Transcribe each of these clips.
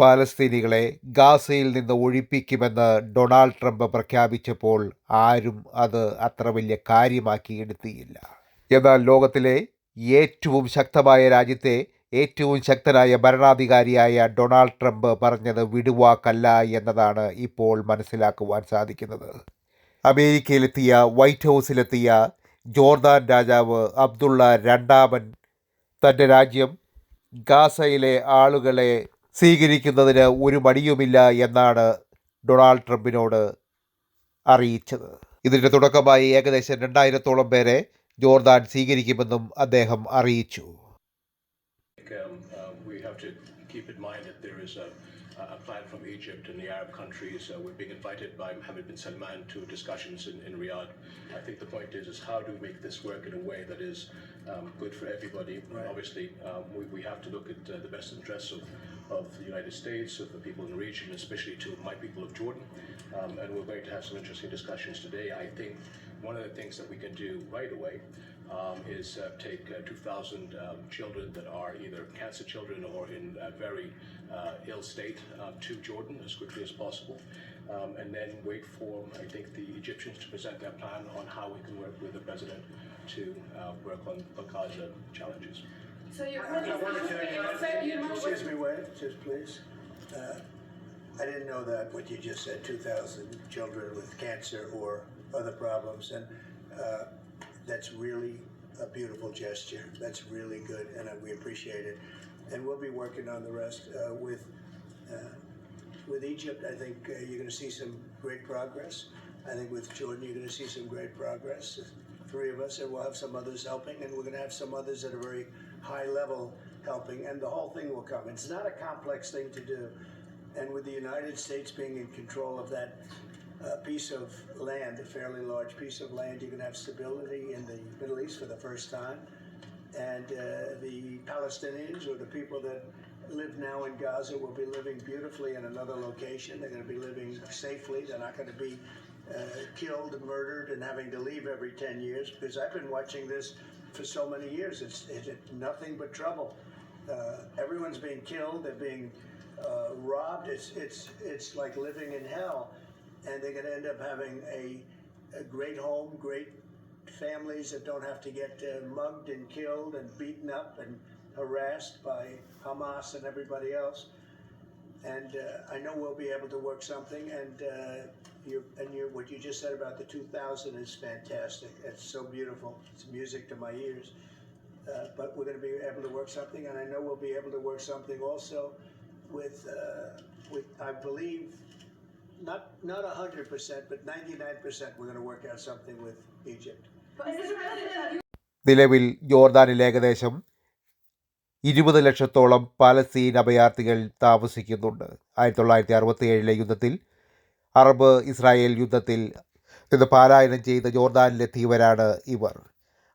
പാലസ്തീനികളെ ഗാസയിൽ നിന്ന് ഒഴിപ്പിക്കുമെന്ന് Donald Trump പ്രഖ്യാപിച്ചപ്പോൾ ആരും അത് അത്ര വലിയ കാര്യമാക്കി എടുത്തിയില്ല. എന്നാൽ ലോകത്തിലെ ഏറ്റവും ശക്തമായ രാജ്യത്തെ ഏറ്റവും ശക്തനായ ഭരണാധികാരിയായ ഡൊണാൾഡ് ട്രംപ് പറഞ്ഞത് വിടുവാക്കല്ല എന്നതാണ് ഇപ്പോൾ മനസ്സിലാക്കുവാൻ സാധിക്കുന്നത്. അമേരിക്കയിലെത്തിയ വൈറ്റ് ഹൗസിലെത്തിയ ജോർദാൻ രാജാവ് അബ്ദുള്ള രണ്ടാമൻ തന്റെ രാജ്യം ഗാസയിലെ ആളുകളെ സ്വീകരിക്കുന്നതിന് ഒരു മടിയുമില്ല എന്നാണ് ഡൊണാൾഡ് ട്രംപിനോട് അറിയിച്ചത്. ഇതിന്റെ തുടക്കമായി ഏകദേശം രണ്ടായിരത്തോളം പേരെ ജോർദാൻ സ്വീകരിക്കുമെന്നും അദ്ദേഹം അറിയിച്ചു. We have to keep in mind that there is a, a plan from Egypt and the Arab countries. Uh, we're being invited by Mohammed bin Salman to discussions in, in Riyadh. I think the point is, is how do we make this work in a way that is um, good for everybody? Obviously, um, we, we have to look at uh, the best interests of, of the United States, of the people in the region, especially to my people of Jordan. Um, and we're going to have some interesting discussions today. I think one of the things that we can do right away um, is uh, take uh, 2,000 um, children that are either cancer children or in a very uh, ill state uh, to Jordan as quickly as possible. Um, and then wait for, I think, the Egyptians to present their plan on how we can work with the president to uh, work on the Gaza challenges. So your I to, you know, excuse me, wait, just please. Uh, I didn't know that, what you just said, 2,000 children with cancer or other problems. And uh, that's really a beautiful gesture. That's really good, and uh, we appreciate it. And we'll be working on the rest uh, with uh, with Egypt. I think uh, you're going to see some great progress. I think with Jordan, you're going to see some great progress. Three of us, and we'll have some others helping, and we're going to have some others at a very high level helping, and the whole thing will come. It's not a complex thing to do, and with the United States being in control of that uh, piece of land, a fairly large piece of land, you're going to have stability in the Middle East for the first time, and uh, the Palestinians or the people that live now in Gaza will be living beautifully in another location. They're going to be living safely. They're not going to be uh, killed murdered and having to leave every 10 years because I've been watching this for so many years. It's, it's nothing but trouble. Uh, everyone's being killed. They're being uh, robbed. It's, it's, it's like living in hell. And they're going to end up having a, a great home, great families that don't have to get uh, mugged and killed and beaten up and harassed by Hamas and everybody else. And uh, I know we'll be able to work something. And uh, you and you, what you just said about the 2000 is fantastic. It's so beautiful. It's music to my ears. Uh, but we're going to be able to work something, and I know we'll be able to work something also with, uh, with I believe, not not 100%, but 99%. We're going to work out something with Egypt. നിലവിൽ ജോർദാനിൽ ഏകദേശം ഇരുപത് ലക്ഷത്തോളം Palestine അഭയാർത്ഥികൾ താമസിക്കുന്നുണ്ട് ആയിരത്തി തൊള്ളായിരത്തി അറുപത്തി ഏഴിലെ യുദ്ധത്തിൽ അറബ് ഇസ്രായേൽ യുദ്ധത്തിൽ നിന്ന് പാലായനം ചെയ്ത് ജോർദാനിലെത്തിയവരാണ് ഇവർ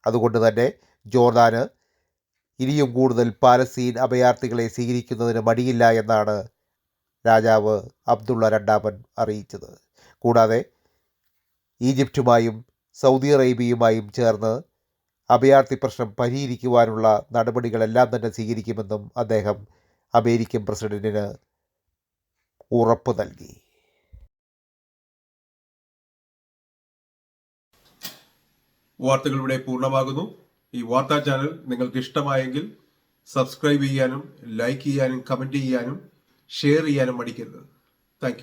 അതുകൊണ്ട് തന്നെ ജോർദാന് ഇനിയും കൂടുതൽ പാലസ്തീൻ അഭയാർത്ഥികളെ സ്വീകരിക്കുന്നതിന് മടിയില്ല എന്നാണ് രാജാവ് അബ്ദുള്ള രണ്ടാമൻ അറിയിച്ചത്. കൂടാതെ ഈജിപ്തുമായും സൗദി അറേബ്യയുമായും ചേർന്ന് അഭയാർത്ഥി പ്രശ്നം പരിഹരിക്കുവാനുള്ള നടപടികളെല്ലാം തന്നെ സ്വീകരിക്കുമെന്നും അദ്ദേഹം അമേരിക്കൻ പ്രസിഡന്റിന് ഉറപ്പ് നൽകി. വാർത്തകൾ ഇവിടെ പൂർണമാകുന്നു. ഈ വാർത്താ ചാനൽ നിങ്ങൾക്ക് ഇഷ്ടമായെങ്കിൽ സബ്സ്ക്രൈബ് ചെയ്യാനും ലൈക്ക് ചെയ്യാനും കമന്റ് ചെയ്യാനും ഷെയർ ചെയ്യാനും മടിക്കരുത്. താങ്ക്